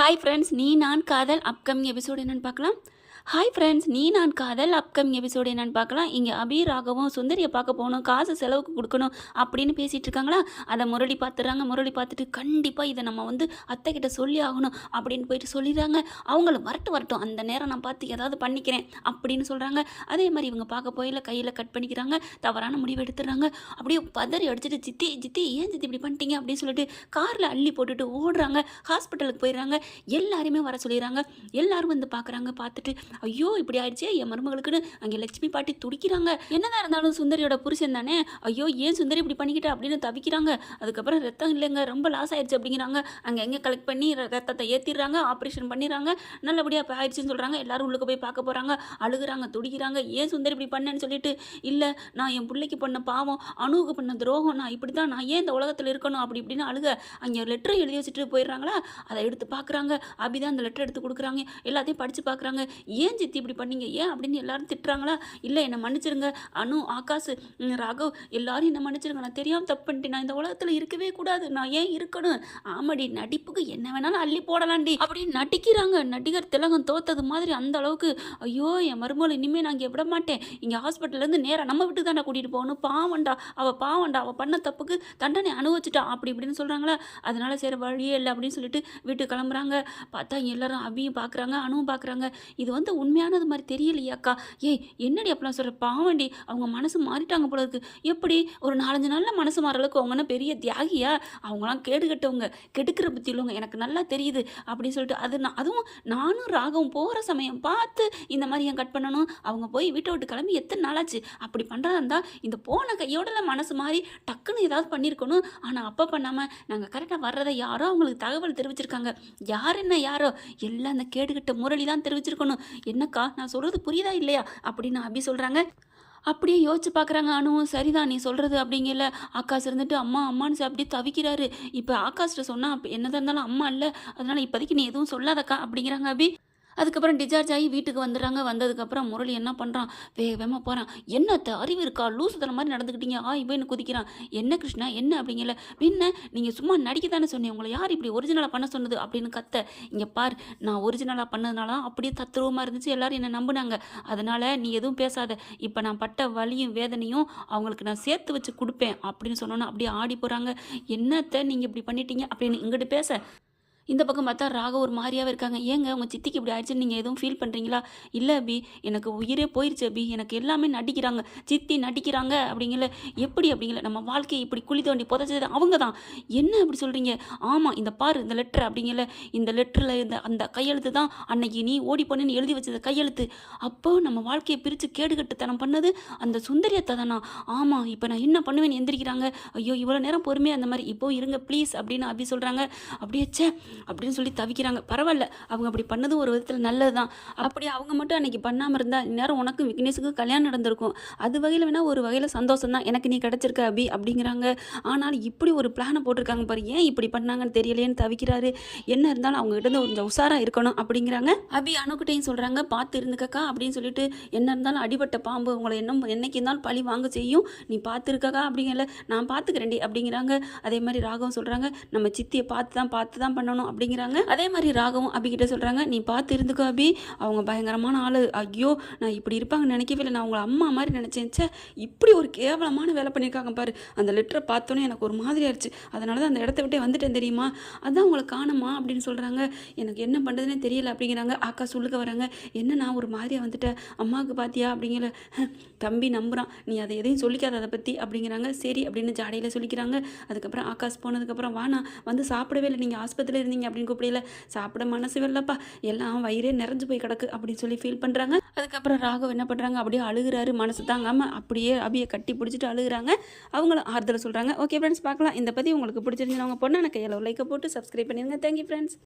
Hi friends நீ நான் காதல் அப்கமிங் எபிசோடு என்னன்னு பார்க்கலாம். ஹாய் ஃப்ரெண்ட்ஸ் நீ நான் காதல். அப்கமிங் எபிசோடு என்னன்னு பார்க்கலாம். இங்கே அபி ராகவும் சுந்தரியை பார்க்க போகணும். காசு செலவுக்கு கொடுக்கணும் அப்படின்னு பேசிகிட்டு இருக்காங்களா? அதை முரளி பார்த்துறாங்க முரளி பார்த்துட்டு கண்டிப்பாக இதை நம்ம வந்து அத்தை கிட்ட சொல்லி ஆகணும் அப்படின்னு போயிட்டு சொல்லிடுறாங்க. அவங்கள வரட்டும் வரட்டும். அந்த நேரம் நான் பார்த்து ஏதாவது பண்ணிக்கிறேன் அப்படின்னு சொல்கிறாங்க அதே மாதிரி இவங்க பார்க்க போயில கையில் கட் பண்ணிக்கிறாங்க. தவறான முடிவு எடுத்துடுறாங்க. அப்படியே பதறி அடிச்சுட்டு ஜித்தி ஜித்தி ஏன் ஜித்தி இப்படி பண்ணிட்டீங்க? அப்படின்னு சொல்லிட்டு காரில் அள்ளி போட்டுட்டு ஓடுறாங்க. ஹாஸ்பிட்டலுக்கு போயிடுறாங்க. எல்லாருமே வர சொல்லிடுறாங்க. எல்லாரும் வந்து பார்க்குறாங்க. பார்த்துட்டு ஐயோ இப்படி ஆயிடுச்சு என் மருமகளுக்குன்னு அங்கே லட்சுமி பாட்டி துடிக்கிறாங்க. என்னதான் இருந்தாலும் சுந்தரியோட புருஷன் தானே? ஐயோ ஏன் சுந்தரி இப்படி பண்ணிக்கிட்ட அப்படின்னு தவிக்கிறாங்க. அதுக்கப்புறம் ரத்தம் இல்லைங்க ரொம்ப லாஸ் ஆயிடுச்சு அப்படிங்கிறாங்க. அங்கே எங்கே கலெக்ட் பண்ணி ரத்தத்தை ஏற்றிடுறாங்க ஆப்ரேஷன் பண்ணிடுறாங்க. நல்லபடியாக இப்போ ஆயிடுச்சுன்னு சொல்கிறாங்க எல்லாரும் உள்ளுக்கு போய் பார்க்க போகிறாங்க அழுகுறாங்க துடிக்கிறாங்க. ஏன் சுந்தரி இப்படி பண்ணேன்னு சொல்லிட்டு இல்லை நான் என் பிள்ளைக்கு பண்ண பாவம் அணுவுக்கு பண்ண துரோகம் நான் இப்படி தான் நான் ஏன் இந்த உலகத்தில் இருக்கணும்? அப்படி இப்படின்னு அழுக. அங்கே லெட்டர் எழுதி வச்சுட்டு போயிடுறாங்களா? அதை எடுத்து பார்க்குறாங்க. அபிதான் அந்த லெட்டர் எடுத்து கொடுக்குறாங்க. எல்லாத்தையும் படித்து பார்க்குறாங்க. ஏன் சித்தி இப்படி பண்ணீங்க? ஏன் அப்படின்னு எல்லாரும் திட்டுறாங்களா? இல்லை என்னை மன்னிச்சிருங்க. அனு ஆகாஷ் ராகவ் எல்லாரும் என்னை மன்னிச்சிருங்க. நான் தெரியாமல் தப்பு பண்ணிட்டேன். நான் இந்த உலகத்தில் இருக்கவே கூடாது. நான் ஏன் இருக்கணும்? ஆமாடி நடிப்புக்கு என்ன வேணாலும் அள்ளி போடலாண்டி அப்படின்னு நடிக்கிறாங்க. நடிகர் திலகம் தோத்தது மாதிரி அந்த அளவுக்கு ஐயோ என் மருமகள் இனிமேல் நான் இங்கே விட மாட்டேன். இங்கே ஹாஸ்பிட்டல்லேருந்து நேராக நம்ம வீட்டுக்கு தானே கூட்டிகிட்டு போகணும். பாவண்டா அவள் பாவண்டா அவள் பண்ண தப்புக்கு தண்டனை அனுபவிச்சிட்டா. அப்படி இப்படின்னு சொல்கிறாங்களா அதனால சரி வழியே இல்லை அப்படின்னு சொல்லிட்டு வீட்டுக்கு கிளம்புறாங்க. பார்த்தா எல்லாரும் அபியும் பார்க்குறாங்க அணுவும் பார்க்குறாங்க இது வந்து உண்மையானது மாதிரி தெரியலையாக்கா? ஏய் என்னடி அப்படிலாம் சொல்கிற பாவண்டி அவங்க மனசு மாறிட்டாங்க போல இருக்கு. எப்படி? ஒரு நாலஞ்சு நாளில் மனசு மாற அளவுக்கு அவங்க பெரிய தியாகியா? அவங்களாம் கேடு கட்டவங்க. கெடுக்கிற புத்தி உள்ளவங்க. எனக்கு நல்லா தெரியுது அப்படின்னு சொல்லிட்டு அது நான் அதுவும் நானும் ராகவும் போகிற சமயம் பார்த்து இந்த மாதிரி ஏன் கட் பண்ணணும்? அவங்க போய் வீட்டை விட்டு கிளம்பி எத்தனை நாளாச்சு? அப்படி பண்ணுறதா இருந்தால் இந்த போன கையோடல மனசு மாறி டக்குன்னு ஏதாவது பண்ணியிருக்கணும் ஆனால் அப்போ பண்ணாமல் நாங்கள் கரெக்டாக வர்றதை யாரோ அவங்களுக்கு தகவல் தெரிவிச்சிருக்காங்க. யார் என்ன யாரோ? எல்லாம் அந்த கேடுகட்ட முரளி தான் தெரிவிச்சிருக்கணும். என்னக்கா நான் சொல்கிறது புரியுதா இல்லையா? அப்படின்னு அபி சொல்கிறாங்க அப்படியே யோசிச்சு பார்க்குறாங்க அனுவும் சரிதான் நீ சொல்கிறது அப்படிங்கல. ஆகாஷ் இருந்துட்டு அம்மா அம்மான்னு அப்படியே தவிக்கிறாரு. இப்போ ஆகாஷ்ட சொன்னால் அப்போ என்னதான் இருந்தாலும் அம்மா இல்லை. அதனால் இப்போதைக்கு நீ எதுவும் சொல்லாதக்கா அப்படிங்கிறாங்க அபி. அதுக்கப்புறம் டிஸ்சார்ஜ் ஆகி வீட்டுக்கு வந்துடுறாங்க. வந்ததுக்கப்புறம் முரளி என்ன பண்ணுறான் வேக வேகமாக போகிறான் என்னத்த அறிவு இருக்கா? லூசுதன மாதிரி நடந்துக்கிட்டீங்க ஆ இவன் குதிக்கிறான். என்ன கிருஷ்ணா? என்ன அப்படிங்கல. பின்ன நீங்கள் சும்மா நடிக்க தானே சொன்னேன் உங்களை யார் இப்படி ஒரிஜினலாக பண்ண சொன்னது அப்படின்னு கத்த. இங்கே பார் நான் ஒரிஜினலாக பண்ணதுனால தான் அப்படியே தத்துருவமாக இருந்துச்சு. எல்லாரும் என்னை நம்பினாங்க. அதனால் நீ எதுவும் பேசாத. இப்போ நான் பட்ட வலியும் வேதனையும் அவங்களுக்கு நான் சேர்த்து வச்சு கொடுப்பேன் அப்படின்னு சொன்னோன்னா அப்படியே ஆடி போகிறாங்க என்னத்தை நீங்கள் இப்படி பண்ணிட்டீங்க அப்படின்னு இங்கிட்டு பேச. இந்த பக்கம் பார்த்தா ராக ஒரு மாதிரியாகவே இருக்காங்க. ஏங்க உங்கள் சித்திக்கு இப்படி ஆயிடுச்சுன்னு நீங்கள் எதுவும் ஃபீல் பண்ணுறீங்களா இல்லை அபி எனக்கு உயிரே போயிடுச்சு அபி. எனக்கு எல்லாமே நடிக்கிறாங்க. சித்தி நடிக்கிறாங்க அப்படிங்கல எப்படி அப்படிங்கல? நம்ம வாழ்க்கையை இப்படி குழி தோண்டி புதைச்சது அவங்க தான் என்ன அப்படி சொல்கிறீங்க ஆமாம் இந்த பாரு இந்த லெட்டர் அப்படிங்கல இந்த லெட்டரில் இந்த அந்த கையெழுத்து தான் அன்னைக்கு நீ ஓடி பண்ணுன்னு எழுதி வச்சது கையெழுத்து. அப்போ நம்ம வாழ்க்கையை பிரித்து கேடுகட்டுத்தனம் பண்ணது அந்த சுந்தரியத்தை தானா? ஆமாம் இப்போ நான் என்ன பண்ணுவேன்னு எந்திரிக்கிறாங்க? ஐயோ இவ்வளோ நேரம் பொறுமையாக அந்த மாதிரி இப்போ இருங்க ப்ளீஸ் அப்படின்னு அபி சொல்கிறாங்க அப்படியே ச்சே அப்படின்னு சொல்லி தவிக்கிறாங்க. பரவாயில்ல அவங்க அப்படி பண்ணது ஒரு விதத்தில் நல்லது தான் அப்படி அவங்க மட்டும் அன்னைக்கு பண்ணாமல் இருந்தால் இந்நேரம் உனக்கும் விக்னேஷுக்கும் கல்யாணம் நடந்திருக்கும். அது வகையில் வேணால் ஒரு வகையில் சந்தோஷம் தான் எனக்கு நீ கிடச்சிருக்க அபி அப்படிங்கிறாங்க. ஆனால் இப்படி ஒரு பிளானை போட்டிருக்காங்க பாரு. ஏன் இப்படி பண்ணாங்கன்னு தெரியலையேன்னு தவிக்கிறாரு. என்ன இருந்தாலும் அவங்க கிட்ட கொஞ்சம் உஷாராக இருக்கணும் அப்படிங்கிறாங்க. அபி அணுக்கிட்டையும் சொல்கிறாங்க பார்த்து இருந்துக்கக்கா அப்படின்னு சொல்லிட்டு என்ன இருந்தாலும் அடிபட்ட பாம்பு உங்களை என்ன என்னைக்கு இருந்தாலும் பழி வாங்க செய்யும். நீ பார்த்துருக்கக்கா அப்படிங்கல நான் பார்த்துக்கிறேன்டி அப்படிங்கிறாங்க. அதே மாதிரி ராகவும் சொல்கிறாங்க நம்ம சித்தியை பார்த்து தான் பார்த்து தான் பண்ணணும் அப்படிங்கிறாங்க. அதே மாதிரி ராகவும் அபிகிட்ட சொல்கிறாங்க நீ பார்த்து இருந்துக்கோ அபி. அவங்க பயங்கரமான ஆள். ஐயோ நான் இப்படி இருப்பாங்கன்னு நினைக்கவே இல்லை. நான் உங்களை அம்மா மாதிரி நினச்சேன். சே இப்படி ஒரு கேவலமான வேலை பண்ணியிருக்காங்க பாரு. அந்த லெட்டரை பார்த்தோன்னே எனக்கு ஒரு மாதிரி ஆயிடுச்சு. அதனால தான் அந்த இடத்த விட்டே வந்துட்டேன் தெரியுமா? அதான் உங்களை காணுமா? அப்படின்னு சொல்கிறாங்க எனக்கு என்ன பண்ணுறதுனே தெரியல அப்படிங்கிறாங்க. அக்கா சொல்லுக்க வராங்க. என்ன நான் ஒரு மாதிரியாக வந்துட்டேன்? அம்மாவுக்கு பார்த்தியா அப்படிங்கிற தம்பி நம்புகிறான் நீ அதை எதையும் சொல்லிக்காத அதை பற்றி அப்படிங்கிறாங்க. சரி அப்படின்னு ஜாடையில் சொல்லிக்கிறாங்க. அதுக்கப்புறம் ஆகாஷ் போனதுக்கப்புறம் வாண்ணா வந்து சாப்பிடவே இல்லை. நீங்கள் ஆஸ்பத்திரியில் இருந்தீங்க அப்படின்னு கூப்பிடல. சாப்பிட மனசு இல்லைப்பா எல்லாம் வயிறே நிறைஞ்சு போய் கிடக்கு அப்படின்னு சொல்லி ஃபீல் பண்ணுறாங்க அதுக்கப்புறம் ராகவ் என்ன பண்ணுறாங்க அப்படியே அழுகுறாரு. மனசு தாங்காமல் அப்படியே அபியை கட்டி பிடிச்சிட்டு அழுகுறாங்க. அவங்களும் ஆறுதல் சொல்கிறாங்க ஓகே ஃப்ரெண்ட்ஸ் பார்க்கலாம். இந்த பற்றி உங்களுக்கு பிடிச்சிருந்தவங்க அவங்க பொண்ணு எனக்கு கையில் லைக்கை போட்டு சப்ஸ்கிரைப் பண்ணிடுங்க. Thank you friends